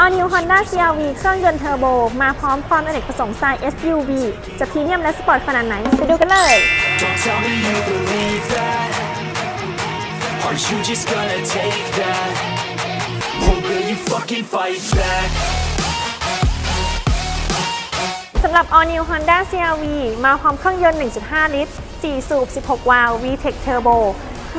All New Honda CR-V เครื่องยนต์เทอร์โบ มาพร้อมความอเนกประสงค์สไตล์ SUV จะพรีเมียมและสปอร์ตขนาดไหน ไปดูกันเลย Don't tell me you believe that. Are you just gonna take that? Or will you fucking fight back? สำหรับ All New Honda CR-V มาพร้อมเครื่องยนต์ 1.5 ลิตร 4 สูบ 16 วาล์ว VTEC Turbo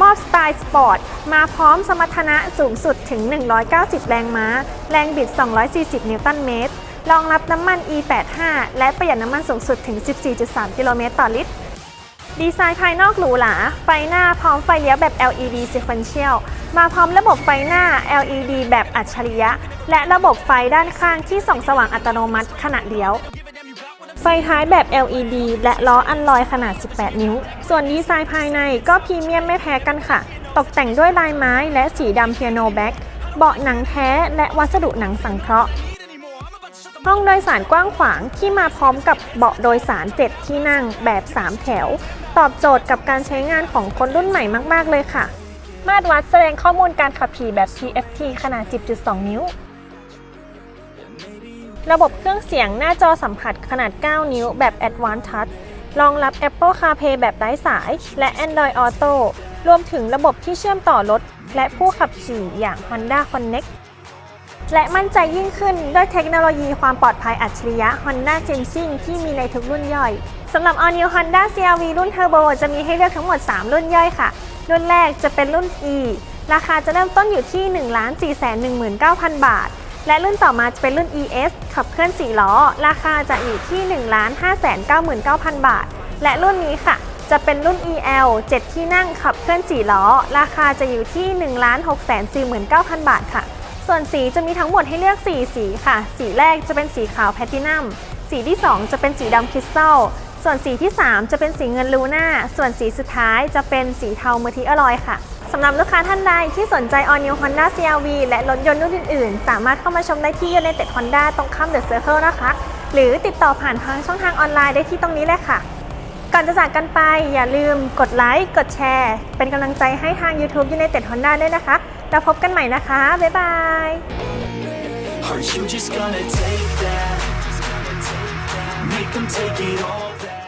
มอบสไตล์สปอร์ต มาพร้อมสมรรถนะสูงสุดถึง 190 แรงม้า แรงบิด 240 นิวตันเมตร รองรับน้ำมัน E85 และประหยัดน้ำมันสูงสุดถึง 14.3 กิโลเมตรต่อลิตร ดีไซน์ภายนอกหรูหรา ไฟหน้าพร้อมไฟเลี้ยวแบบ LED Sequential มาพร้อมระบบไฟหน้า LED แบบอัจฉริยะ และระบบไฟด้านข้างที่ส่องสว่างอัตโนมัติขณะเลี้ยว ไฟท้ายแบบ LED และล้ออันลอยขนาด 18 นิ้ว ส่วนดีไซน์ภายในก็พรีเมียมไม่แพ้กันค่ะ ตกแต่งด้วยลายไม้และสีดำเปียโนแบ็กเบาะหนังแท้และวัสดุหนังสังเคราะห์ห้องโดยสารกว้างขวางที่มาพร้อมกับเบาะโดยสาร 7 ที่นั่งแบบ 3 แถว ตอบโจทย์กับการใช้งานของคนรุ่นใหม่มาก ๆ เลยค่ะ มาตรวัดแสดงข้อมูลการขับขี่แบบ TFT ขนาด 10.2 นิ้ว ระบบเครื่องเสียงหน้าจอสัมผัสขนาด 9 นิ้วแบบ Advanced Touch รองรับ Apple CarPlay แบบไร้สาย และ Android Auto รวมถึงระบบที่เชื่อมต่อรถ และผู้ขับขี่อย่าง Honda Connect และมั่นใจยิ่งขึ้นด้วยเทคโนโลยีความปลอดภัยอัจฉริยะ Honda Sensing ที่มีในทุกรุ่นย่อย สำหรับ All New Honda CR-V รุ่น Turbo จะมีให้เลือกทั้งหมด 3 รุ่นย่อยค่ะ รุ่นแรกจะเป็นรุ่น E ราคาจะเริ่มต้นอยู่ที่ 1,419,000 บาท และรุ่นต่อมาจะเป็นรุ่น ES ขับเคลื่อน 4 ล้อ ราคาจะอยู่ที่ 1,599,000 บาท และรุ่นนี้ค่ะ จะเป็นรุ่น EL 7 ที่นั่งขับเคลื่อน 4 ล้อ ราคาจะอยู่ที่ 1,649,000 บาทค่ะ ส่วนสีจะมีทั้งหมดให้เลือก 4 สีค่ะ สีแรกจะเป็นสีขาวแพลตินัม สีที่ 2 จะเป็นสีดำคริสตัล ส่วนสีที่ 3 จะเป็นสีเงินลูน่า ส่วนสีสุดท้ายจะเป็นสีเทาเมทิอลอยค่ะ สำหรับลูกค้าท่านใดที่สนใจ All New Honda CR-V และรถยนต์รุ่นอื่น ๆ สามารถเข้ามาชมได้ที่ United Honda ตรงข้าม The Circle นะคะ หรือติดต่อผ่านทางช่องทางออนไลน์ได้ที่ตรงนี้เลยค่ะ ก่อนจะจากกันไปอย่าลืมกดไลค์ กดแชร์ เป็นกำลังใจให้ทาง YouTube United Honda ด้วยนะคะ แล้วพบกันใหม่นะคะ บ๊ายบาย Are you just gonna take that? Make them take it all